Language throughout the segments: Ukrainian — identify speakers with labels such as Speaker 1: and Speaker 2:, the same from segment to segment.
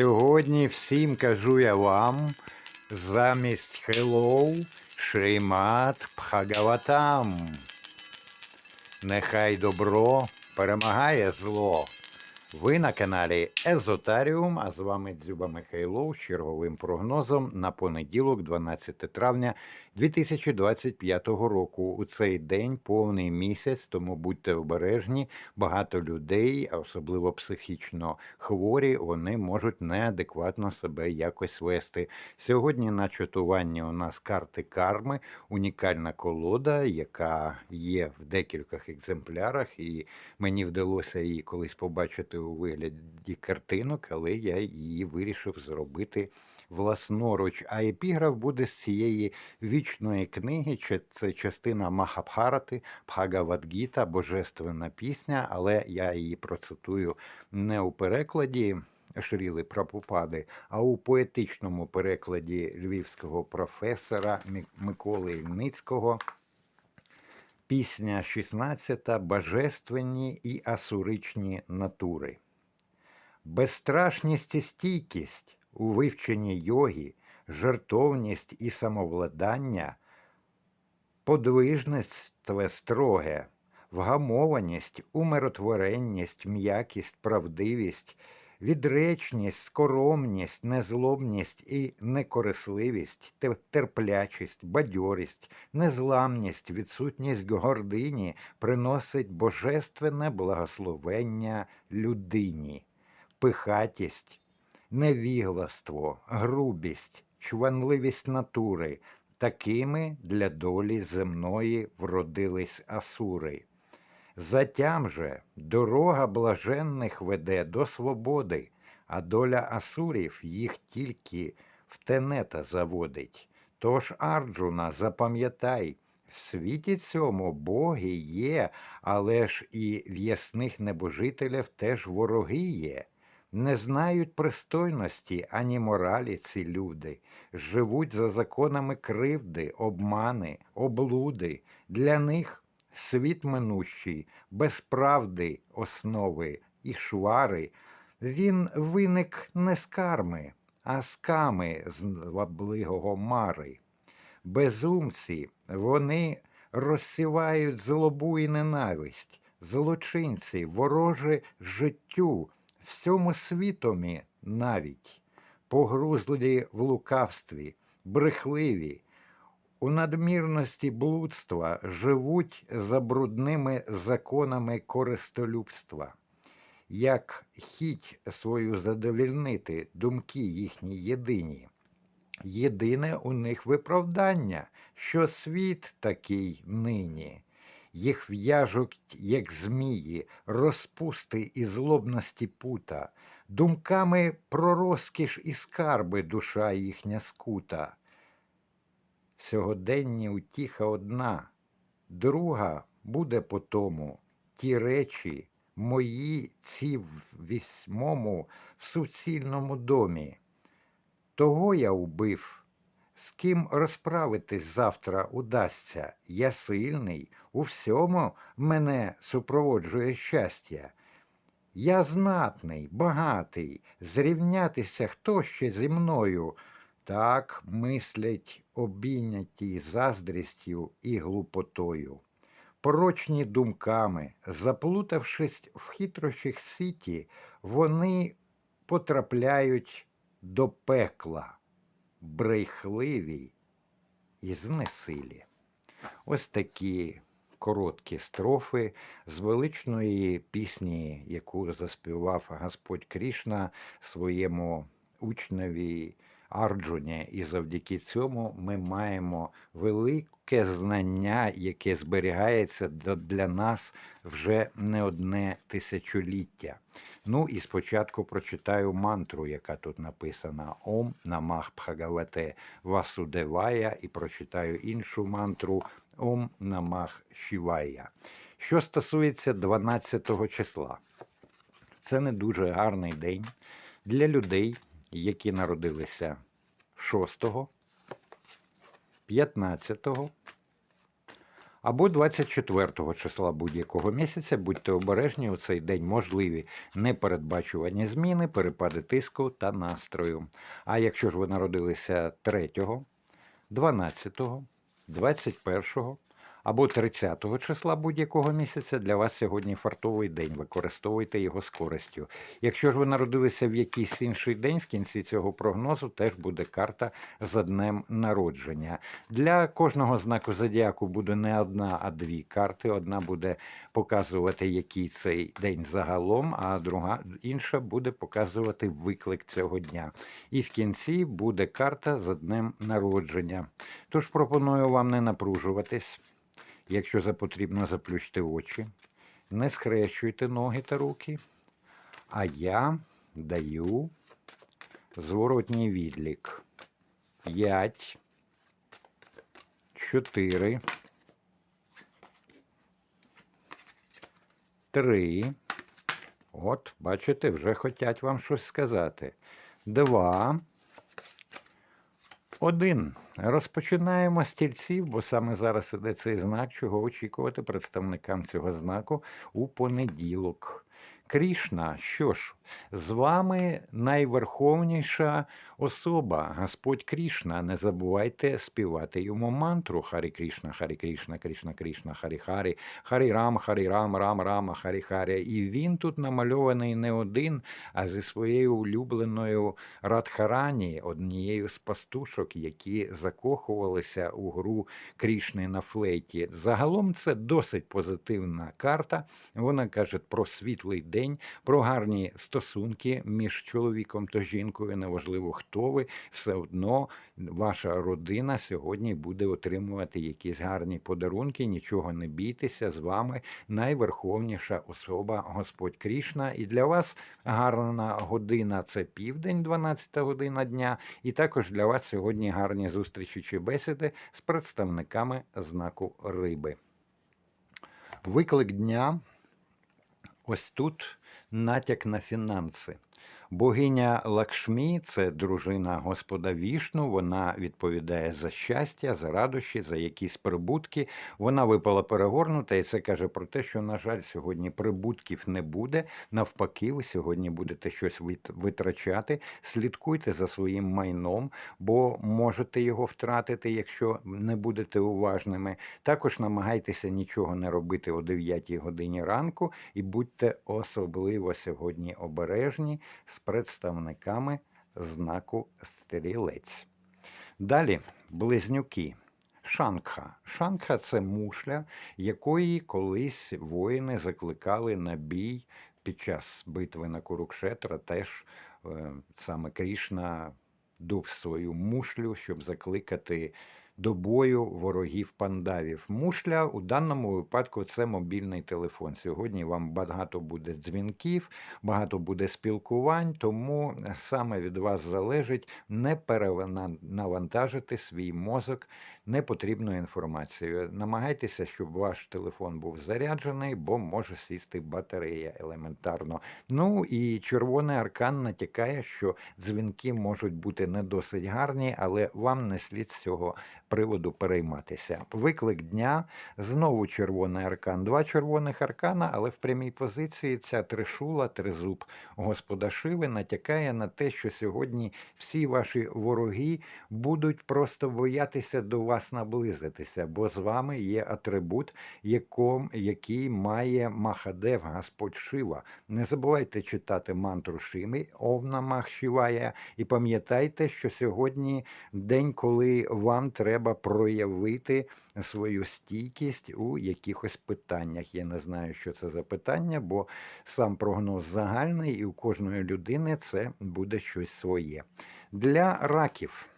Speaker 1: Сьогодні всім кажу я вам замість hello Шримат Пхагаватам. Нехай добро перемагає зло. Ви на каналі Езотаріум, а з вами Дзюба Михайлов з черговим прогнозом на понеділок, 12 травня 2025 року. У цей день повний місяць, тому будьте обережні. Багато людей, а особливо психічно хворі, вони можуть неадекватно себе якось вести. Сьогодні на чатуванні у нас карти карми, унікальна колода, яка є в декількох екземплярах, і мені вдалося її колись побачити у вигляді картинок, але я її вирішив зробити власноруч. А епіграф буде з цієї вічної книги. Це частина Махабхарати, Бхагавадгіта, Божественна пісня, але я її процитую не у перекладі. Шріли Прабхупади, а у поетичному перекладі львівського професора Миколи Ільницького Пісня 16. Божественні і асуричні натури. Безстрашність і стійкість у вивченні йоги, жертовність і самовладання, подвижництво строге, вгамованість, умиротворенність, м'якість, правдивість, відречність, скоромність, незлобність і некорисливість, терплячість, бадьорість, незламність, відсутність гордині приносить божественне благословення людині, пихатість, невігластво, грубість, чванливість натури. Такими для долі земної вродились асури. Затям же дорога блаженних веде до свободи, а доля асурів їх тільки в тенета заводить. Тож, Арджуна, запам'ятай, в світі цьому боги є, але ж і в ясних небожителів теж вороги є. Не знають пристойності ані моралі ці люди, живуть за законами кривди, обмани, облуди. Для них світ минущий, без правди основи і швари, він виник не з карми, а з ками з ваблигого мари. Безумці, вони розсівають злобу і ненависть, злочинці, вороже життю, всьому світомі навіть, погрузлі в лукавстві, брехливі, у надмірності блудства живуть за брудними законами користолюбства. Як хіть свою задовільнити думки їхні єдині. Єдине у них виправдання, що світ такий нині. Їх в'яжуть, як змії, розпусти і злобності пута, думками про розкіш і скарби душа їхня скута. Сьогоденні утіха одна, друга буде по тому. Ті речі мої ці в вісьмому в суцільному домі. Того я убив, з ким розправитись завтра удасться. Я сильний, у всьому мене супроводжує щастя. Я знатний, багатий, зрівнятися хто ще зі мною. Так мислять обійняті заздрістю і глупотою. Порочні думками, заплутавшись в хитрощих сіті, вони потрапляють до пекла, брехливі і знесилі. Ось такі короткі строфи з величної пісні, яку заспівав Господь Крішна своєму учневі Арджуні. І завдяки цьому ми маємо велике знання, яке зберігається для нас вже не одне тисячоліття. Ну і спочатку прочитаю мантру, яка тут написана Ом Намах Бхагавате Васудевая, і прочитаю іншу мантру Ом Намах Шівая. Що стосується 12 числа, це не дуже гарний день для людей, які народилися 6, 15 Або 24 числа будь-якого місяця будьте обережні у цей день можливі непередбачувані зміни, перепади тиску та настрою. А якщо ж ви народилися 3, 12, 21 або 30 числа будь-якого місяця, для вас сьогодні фартовий день. Використовуйте його з користю. Якщо ж ви народилися в якийсь інший день, в кінці цього прогнозу теж буде карта за днем народження. Для кожного знаку зодіаку буде не одна, а дві карти. Одна буде показувати, який цей день загалом, а друга інша буде показувати виклик цього дня. І в кінці буде карта за днем народження. Тож пропоную вам не напружуватись. Якщо потрібно, заплющте очі, не скрещуйте ноги та руки. А я даю зворотній відлік. 5, 4, 3. От, бачите, вже хотять вам щось сказати. 2. Один. Розпочинаємо з тільців, бо саме зараз іде цей знак, чого очікувати представникам цього знаку у понеділок. Крішна, що ж, з вами найверховніша особа, Господь Крішна. Не забувайте співати йому мантру Харі Крішна, Харі Крішна, Крішна Крішна, Харі Харі, Харі Рам, Харі Рам, Рам Рама, Харі Харі. І він тут намальований не один, а зі своєю улюбленою Радхарані, однією з пастушок, які закохувалися у гру Крішни на флейті. Загалом це досить позитивна карта. Вона каже про світлий день, про гарні стосунки між чоловіком та жінкою. Неважливо, хто ви, все одно ваша родина сьогодні буде отримувати якісь гарні подарунки. Нічого не бійтеся з вами найверховніша особа Господь Крішна. І для вас гарна година це південь, 12 година дня. І також для вас сьогодні гарні зустрічі чи бесіди з представниками знаку риби. Виклик дня. Ось тут натяк на фінанси. Богиня Лакшмі це дружина Господа Вішну. Вона відповідає за щастя, за радощі, за якісь прибутки. Вона випала перегорнута, і це каже про те, що, на жаль, сьогодні прибутків не буде. Навпаки, ви сьогодні будете щось витрачати. Слідкуйте за своїм майном, бо можете його втратити, якщо не будете уважними. Також намагайтеся нічого не робити о 9 годині ранку і будьте особливо сьогодні обережні представниками знаку стрілець. Далі близнюки. Шангха. Шангха це мушля, якої колись воїни закликали на бій під час битви на Курукшетра. Теж е, саме Крішна дув свою мушлю, щоб закликати до бою ворогів пандавів. Мушля у даному випадку це мобільний телефон. Сьогодні вам багато буде дзвінків, багато буде спілкувань, тому саме від вас залежить не перенавантажити свій мозок непотрібною інформацією. Намагайтеся, щоб ваш телефон був заряджений, бо може сісти батарея елементарно. Ну і червоний аркан натякає, що дзвінки можуть бути не досить гарні, але вам не слід з цього приводу перейматися. Виклик дня знову червоний аркан. Два червоних аркана, але в прямій позиції ця тришула, тризуб Господа Шиви натякає на те, що сьогодні всі ваші вороги будуть просто боятися до вас наблизитися, бо з вами є атрибут, яком, який має Махадев, Господь Шива. Не забувайте читати мантру Шими, Овна Мах Шивая, і пам'ятайте, що сьогодні день, коли вам треба проявити свою стійкість у якихось питаннях. Я не знаю, що це за питання, бо сам прогноз загальний, і у кожної людини це буде щось своє. Для раків.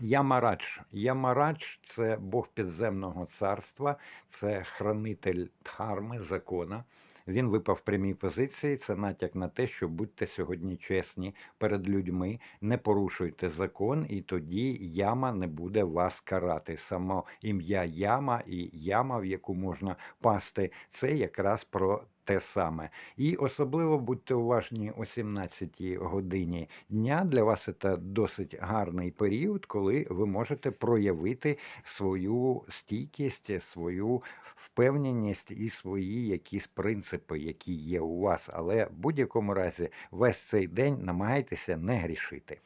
Speaker 1: Ямарадж. Ямарадж це Бог підземного царства, це хранитель дхарми, закона. Він випав в прямій позиції. Це натяк на те, що будьте сьогодні чесні перед людьми, не порушуйте закон, і тоді яма не буде вас карати. Само ім'я яма і яма, в яку можна пасти, це якраз про те саме. І особливо будьте уважні о 17 годині дня. Для вас це досить гарний період, коли ви можете проявити свою стійкість, свою впевненість і свої якісь принципи, які є у вас. Але в будь-якому разі весь цей день намагайтеся не грішити.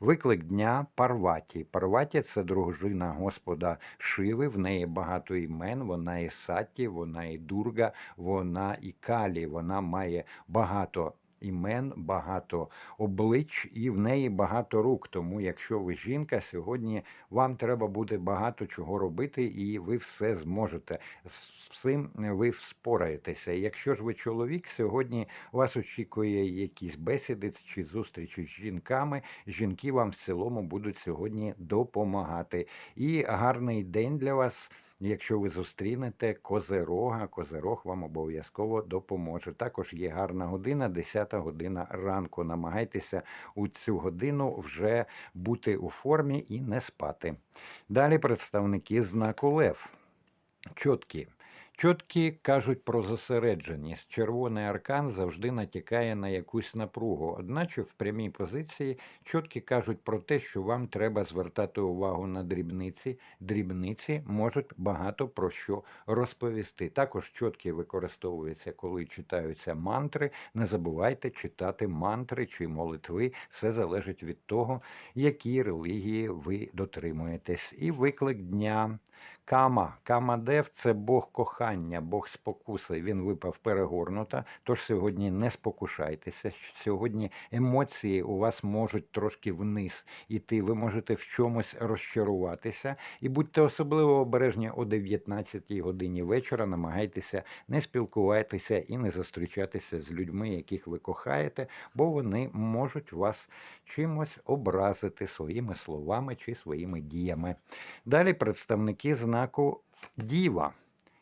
Speaker 1: Виклик дня Парваті. Парваті це дружина Господа Шиви. В неї багато імен. Вона і Саті, вона і Дурга, вона і Калі. Вона має багато імен, багато облич, і в неї багато рук. Тому, якщо ви жінка, сьогодні вам треба буде багато чого робити, і ви все зможете. З цим ви вспораєтеся. Якщо ж ви чоловік, сьогодні вас очікує якісь бесіди чи зустрічі з жінками. Жінки вам в цілому будуть сьогодні допомагати. І гарний день для вас. Якщо ви зустрінете козерога, козерог вам обов'язково допоможе. Також є гарна година, 10 година ранку. Намагайтеся у цю годину вже бути у формі і не спати. Далі представники знаку Лев. Чоткі. Чоткі кажуть про зосередженість. Червоний аркан завжди натякає на якусь напругу. Одначе в прямій позиції чоткі кажуть про те, що вам треба звертати увагу на дрібниці. Дрібниці можуть багато про що розповісти. Також чоткі використовуються, коли читаються мантри. Не забувайте читати мантри чи молитви. Все залежить від того, які релігії ви дотримуєтесь. І виклик дня. Кама, Камадев це Бог кохання, Бог спокуси. Він випав перегорнута. Тож сьогодні не спокушайтеся. Сьогодні емоції у вас можуть трошки вниз іти. Ви можете в чомусь розчаруватися. І будьте особливо обережні о 19 годині вечора. Намагайтеся не спілкуватися і не зустрічатися з людьми, яких ви кохаєте, бо вони можуть вас чимось образити своїми словами чи своїми діями. Далі представники знаку Діва.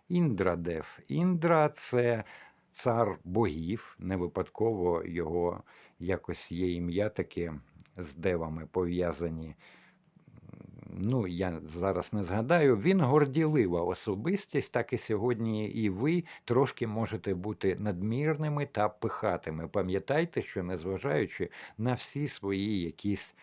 Speaker 1: Індрадев. Індра це цар богів, не випадково його якось є ім'я таке з девами пов'язані. Ну, я зараз не згадаю, він горділива особистість, так і сьогодні і ви трошки можете бути надмірними та пихатими. Пам'ятайте, що незважаючи на всі свої якісь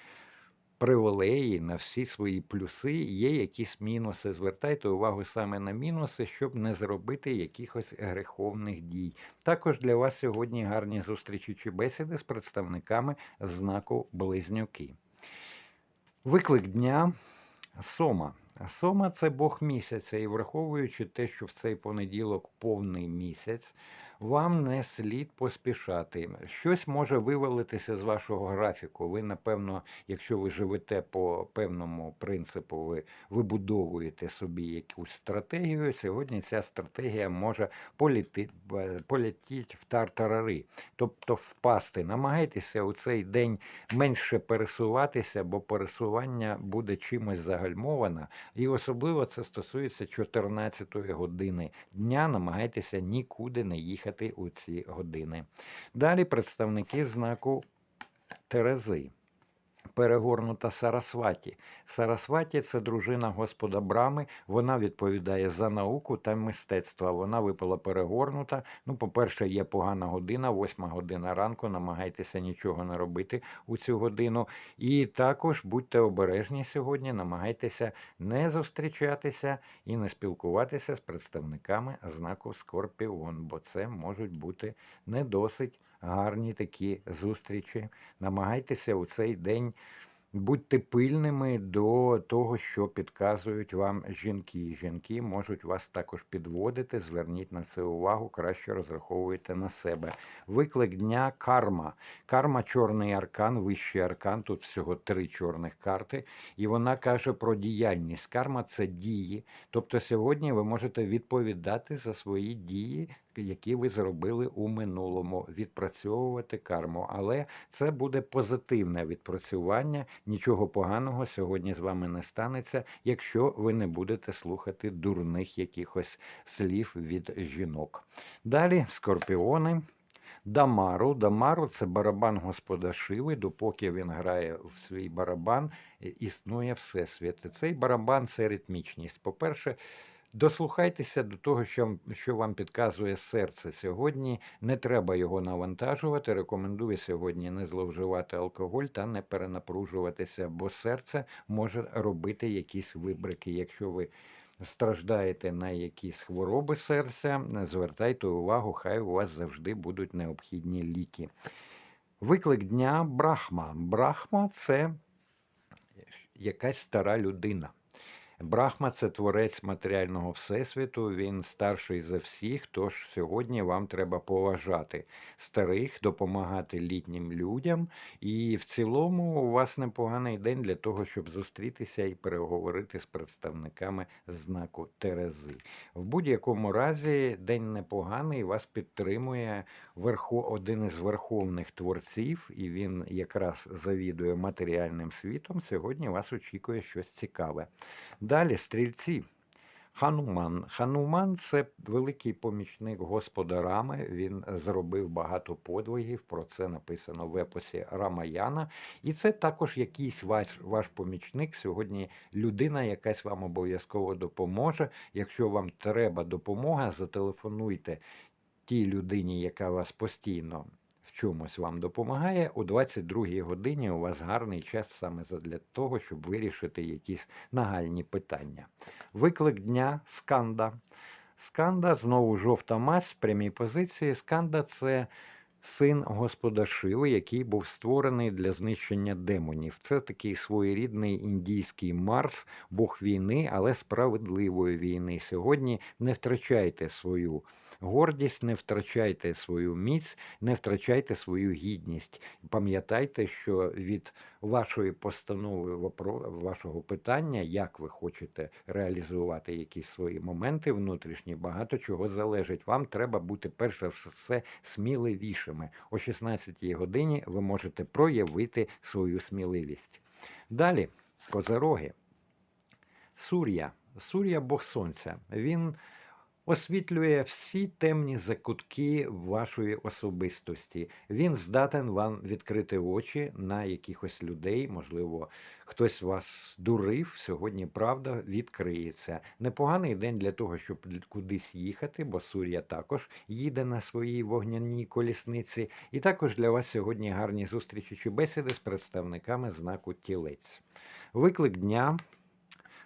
Speaker 1: привілеї, на всі свої плюси, є якісь мінуси. Звертайте увагу саме на мінуси, щоб не зробити якихось греховних дій. Також для вас сьогодні гарні зустрічі чи бесіди з представниками знаку Близнюки. Виклик дня Сома. Сома це Бог місяця, і враховуючи те, що в цей понеділок повний місяць, вам не слід поспішати. Щось може вивалитися з вашого графіку. Ви, напевно, якщо ви живете по певному принципу, ви вибудовуєте собі якусь стратегію. Сьогодні ця стратегія може політи, полетіти в тартарари, тобто впасти. Намагайтеся у цей день менше пересуватися, бо пересування буде чимось загальмовано. І особливо це стосується 14-ї години дня. Намагайтеся нікуди не їхати у ці години. Далі представники знаку Терези. Перегорнута Сарасваті. Сарасваті це дружина Господа Брами. Вона відповідає за науку та мистецтво. Вона випала перегорнута. Ну, по-перше, є погана година, восьма година ранку. Намагайтеся нічого не робити у цю годину. І також будьте обережні сьогодні, намагайтеся не зустрічатися і не спілкуватися з представниками знаку Скорпіон, бо це можуть бути не досить гарні такі зустрічі. Намагайтеся у цей день. Будьте пильними до того, що підказують вам жінки. Жінки можуть вас також підводити. Зверніть на це увагу, краще розраховуйте на себе. Виклик дня карма. Карма чорний аркан, вищий аркан. Тут всього три чорних карти, і вона каже про діяльність. Карма це дії. Тобто сьогодні ви можете відповідати за свої дії які ви зробили у минулому, відпрацьовувати карму. Але це буде позитивне відпрацювання. Нічого поганого сьогодні з вами не станеться, якщо ви не будете слухати дурних якихось слів від жінок. Далі скорпіони. Дамару. Дамару це барабан Господа Шиви. Допоки він грає в свій барабан, існує всесвіт. Цей барабан це ритмічність. По-перше, Дослухайтеся до того, що, що вам підказує серце сьогодні. Не треба його навантажувати. Рекомендую сьогодні не зловживати алкоголь та не перенапружуватися, бо серце може робити якісь вибрики. Якщо ви страждаєте на якісь хвороби серця, звертайте увагу, хай у вас завжди будуть необхідні ліки. Виклик дня Брахма. Брахма це якась стара людина. Брахма це творець матеріального всесвіту, він старший за всіх, тож сьогодні вам треба поважати старих, допомагати літнім людям. І в цілому у вас непоганий день для того, щоб зустрітися і переговорити з представниками знаку Терези. В будь-якому разі день непоганий, вас підтримує верхо, один із верховних творців, і він якраз завідує матеріальним світом. Сьогодні вас очікує щось цікаве. Далі стрільці. Хануман. Хануман це великий помічник Господа Рами. Він зробив багато подвигів. Про це написано в епосі Рамаяна. І це також якийсь ваш, ваш помічник. Сьогодні людина, якась вам обов'язково допоможе. Якщо вам треба допомога, зателефонуйте тій людині, яка вас постійно в чомусь вам допомагає. О 22-й годині у вас гарний час саме для того, щоб вирішити якісь нагальні питання. Виклик дня сканда. Сканда знову жовта мазь в прямій позиції. Сканда це син Господа Шиви, який був створений для знищення демонів. Це такий своєрідний індійський Марс, бог війни, але справедливої війни. Сьогодні не втрачайте свою гордість, не втрачайте свою міць, не втрачайте свою гідність. Пам'ятайте, що від вашої постанови вашого питання, як ви хочете реалізувати якісь свої моменти внутрішні, багато чого залежить. Вам треба бути перш за все сміливішими. О 16-й годині ви можете проявити свою сміливість. Далі, козороги. Сур'я. Сур'я Бог Сонця. Він освітлює всі темні закутки вашої особистості. Він здатен вам відкрити очі на якихось людей. Можливо, хтось вас дурив. Сьогодні правда відкриється. Непоганий день для того, щоб кудись їхати, бо Сур'я також їде на своїй вогняній колісниці. І також для вас сьогодні гарні зустрічі чи бесіди з представниками знаку тілець. Виклик дня.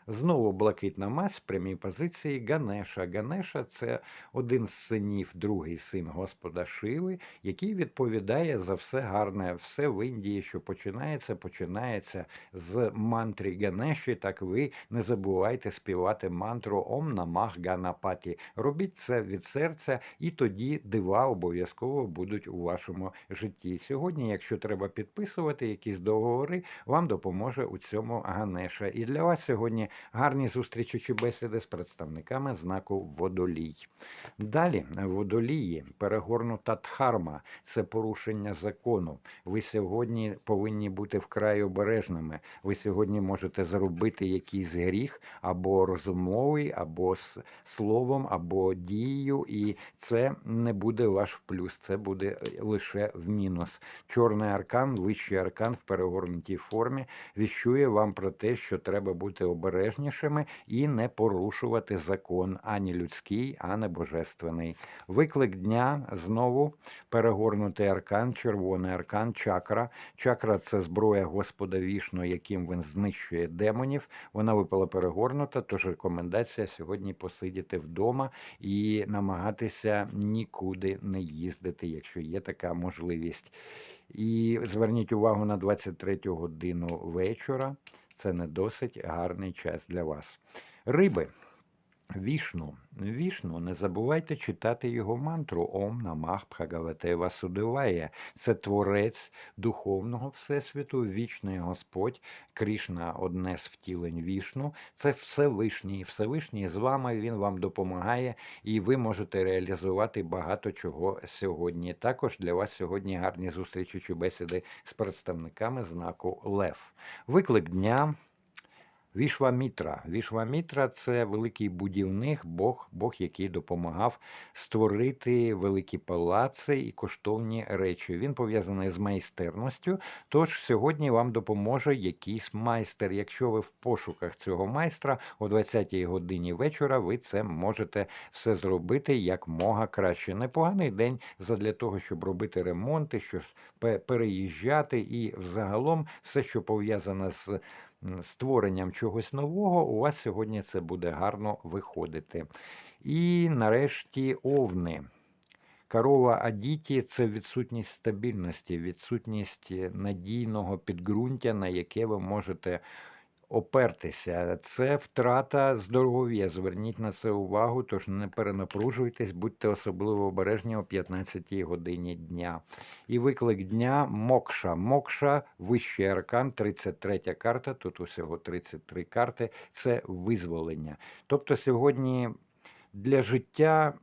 Speaker 1: Знову блакитна мазь в прямій позиції Ганеша. Ганеша це один з синів, другий син Господа Шиви, який відповідає за все гарне, все в Індії, що починається, починається з мантри Ганеші. Так ви не забувайте співати мантру Ом Намах Ганапаті. Робіть це від серця, і тоді дива обов'язково будуть у вашому житті. Сьогодні, якщо треба підписувати якісь договори, вам допоможе у цьому Ганеша. І для вас сьогодні гарні зустрічі чи бесіди з представниками знаку водолій. Далі водолії, перегорнута дхарма – це порушення закону. Ви сьогодні повинні бути вкрай обережними. Ви сьогодні можете зробити якийсь гріх або розмовою, або словом, або дією, і це не буде ваш плюс, це буде лише в мінус. Чорний аркан, вищий аркан в перегорнутій формі віщує вам про те, що треба бути обережнішими і не порушувати закон ані людський, ані божественний. Виклик дня знову перегорнутий аркан, червоний аркан, чакра. Чакра це зброя Господа Вішну, яким він знищує демонів. Вона випала перегорнута, тож рекомендація сьогодні посидіти вдома і намагатися нікуди не їздити, якщо є така можливість. І зверніть увагу на 23 годину вечора. Це не досить гарний час для вас. Риби. Вішну. Вішну, не забувайте читати його мантру Ом Намах Бхагавате Васудевая. Це творець духовного всесвіту, вічний Господь, Крішна одне з втілень вішну. Це Всевишній. Всевишній з вами він вам допомагає, і ви можете реалізувати багато чого сьогодні. Також для вас сьогодні гарні зустрічі чи бесіди з представниками знаку Лев. Виклик дня. Вішвамітра. Вішвамітра це великий будівник, Бог, Бог, який допомагав створити великі палаци і коштовні речі. Він пов'язаний з майстерністю. Тож сьогодні вам допоможе якийсь майстер. Якщо ви в пошуках цього майстра о 20-й годині вечора, ви це можете все зробити як мога краще. Непоганий день задля того, щоб робити ремонти, щось пе- переїжджати і взагалом все, що пов'язане з створенням чогось нового, у вас сьогодні це буде гарно виходити. І нарешті овни. Корова Адіті це відсутність стабільності, відсутність е, надійного підґрунтя, на яке ви можете опертися. Це втрата здоров'я. Зверніть на це увагу, тож не перенапружуйтесь, будьте особливо обережні о 15 годині дня. І виклик дня Мокша. Мокша вищий аркан, 33 карта. Тут усього 33 карти. Це визволення. Тобто сьогодні для життя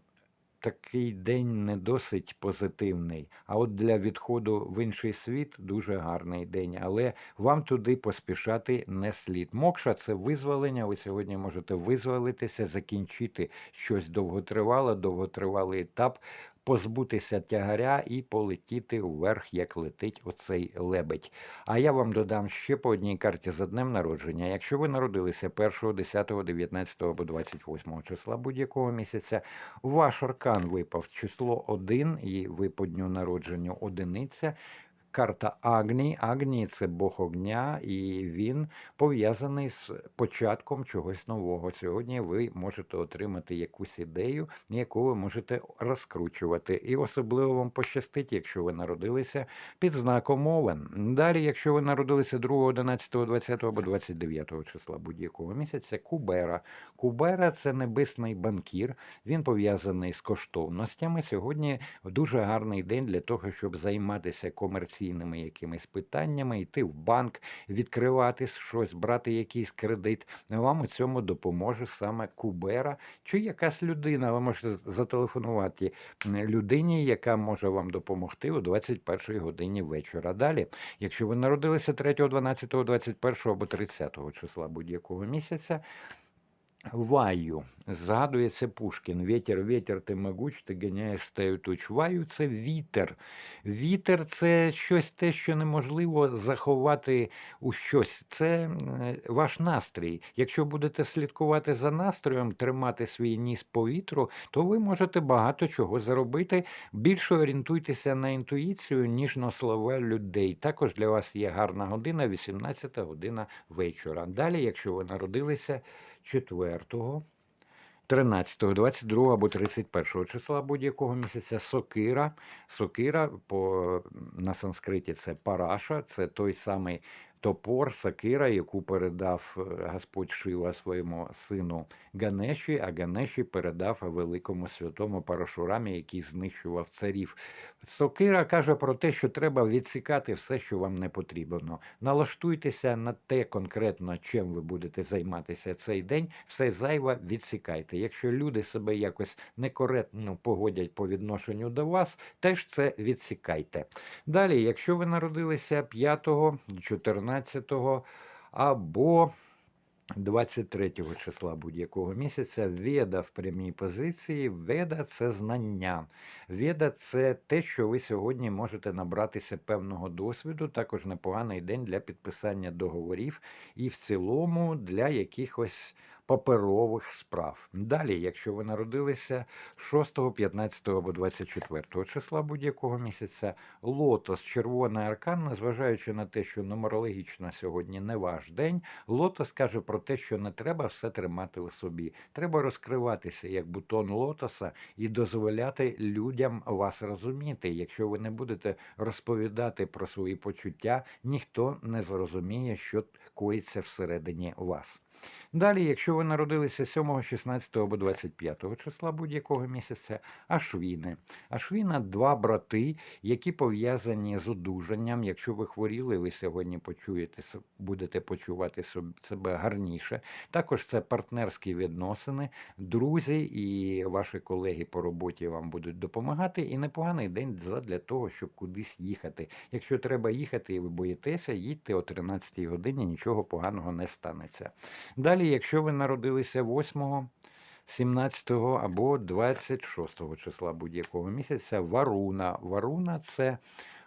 Speaker 1: такий день не досить позитивний. А от для відходу в інший світ дуже гарний день. Але вам туди поспішати не слід. Мокша це визволення. Ви сьогодні можете визволитися, закінчити щось довготривале, довготривалий етап. Позбутися тягаря і полетіти вверх, як летить оцей лебедь. А я вам додам ще по одній карті за днем народження. Якщо ви народилися 1, 10, 19 або 28 числа будь-якого місяця, ваш аркан випав число 1, і ви по дню народження одиниця. Карта Агні. Агні це Бог огня, і він пов'язаний з початком чогось нового. Сьогодні ви можете отримати якусь ідею, яку ви можете розкручувати. І особливо вам пощастить, якщо ви народилися під знаком Овен. Далі, якщо ви народилися 2, 11, 20 або 29 числа будь-якого місяця, Кубера. Кубера це небесний банкір. Він пов'язаний з коштовностями. Сьогодні дуже гарний день для того, щоб займатися комерційними якимись питаннями, йти в банк, відкривати щось, брати якийсь кредит. Вам у цьому допоможе саме Кубера чи якась людина. Ви можете зателефонувати людині, яка може вам допомогти о 21 годині вечора. Далі, якщо ви народилися 3, 12, 21 або 30 числа будь-якого місяця. Ваю. Згадується Пушкін. Вітер, вітер, ти могуч, ти ганяєш стаю туч. Ваю це вітер. Вітер це щось те, що неможливо заховати у щось. Це ваш настрій. Якщо будете слідкувати за настроєм, тримати свій ніс по вітру, то ви можете багато чого заробити. Більше орієнтуйтеся на інтуїцію, ніж на слова людей. Також для вас є гарна година, 18 година вечора. Далі, якщо ви народилися 4, 13, 22 або 31 числа будь-якого місяця сокира. Сокира по, на санскриті це параша, це той самий топор, сокира, яку передав е, Господь Шива своєму сину Ганеші, а Ганеші передав великому святому Парашурамі, який знищував царів. Сокира каже про те, що треба відсікати все, що вам не потрібно. Налаштуйтеся на те конкретно, чим ви будете займатися цей день. Все зайве відсікайте. Якщо люди себе якось некоректно погодять по відношенню до вас, теж це відсікайте. Далі, якщо ви народилися 5, 14 або 23 числа будь-якого місяця Веда в прямій позиції. Веда це знання. Веда це те, що ви сьогодні можете набратися певного досвіду. Також непоганий день для підписання договорів і в цілому для якихось паперових справ. Далі, якщо ви народилися 6, 15 або 24 числа будь-якого місяця, лотос, червоний аркан, незважаючи на те, що нумерологічно сьогодні не ваш день, лотос каже про те, що не треба все тримати у собі. Треба розкриватися як бутон лотоса і дозволяти людям вас розуміти. Якщо ви не будете розповідати про свої почуття, ніхто не зрозуміє, що коїться всередині вас. Далі, якщо ви народилися 7, 16 або 25 числа будь-якого місяця, ашвіни. Ашвіна два брати, які пов'язані з одужанням. Якщо ви хворіли, ви сьогодні почуєте, будете почувати себе гарніше. Також це партнерські відносини, друзі і ваші колеги по роботі вам будуть допомагати. І непоганий день для того, щоб кудись їхати. Якщо треба їхати і ви боїтеся, їдьте о 13 годині, нічого поганого не станеться. Далі, якщо ви народилися 8, 17 або 26 числа будь-якого місяця, Варуна. Варуна це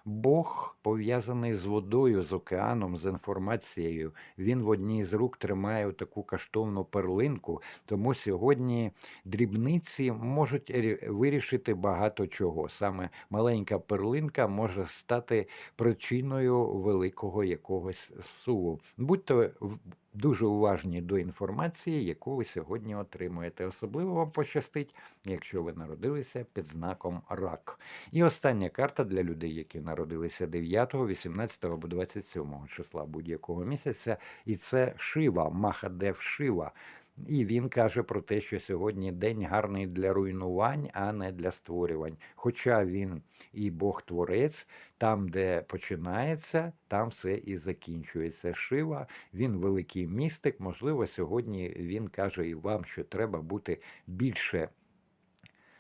Speaker 1: Бог пов'язаний з водою, з океаном, з інформацією. Він в одній з рук тримає таку каштовну перлинку. Тому сьогодні дрібниці можуть вирішити багато чого. Саме маленька перлинка може стати причиною великого якогось суву. Будьте в- дуже уважні до інформації, яку ви сьогодні отримуєте. Особливо вам пощастить, якщо ви народилися під знаком рак. І остання карта для людей, які народилися 9, 18 або 27 числа будь-якого місяця, і це Шива, Махадев Шива. І він каже про те, що сьогодні день гарний для руйнувань, а не для створювань. Хоча він і Бог-творець, там, де починається, там все і закінчується. Шива, він великий містик. Можливо, сьогодні він каже і вам, що треба бути більше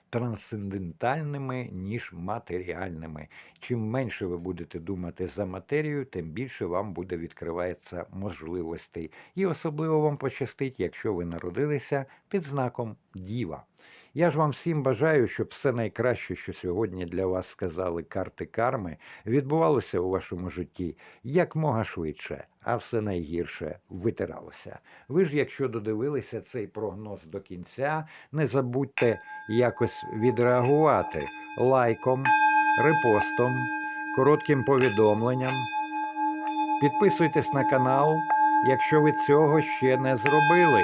Speaker 1: трансцендентальними, ніж матеріальними. Чим менше ви будете думати за матерію, тим більше вам буде відкривається можливостей. І особливо вам пощастить, якщо ви народилися під знаком Діва. Я ж вам всім бажаю, щоб все найкраще, що сьогодні для вас сказали карти карми, відбувалося у вашому житті якмога швидше, а все найгірше витиралося. Ви ж, якщо додивилися цей прогноз до кінця, не забудьте якось відреагувати лайком, репостом, коротким повідомленням. Підписуйтесь на канал, якщо ви цього ще не зробили.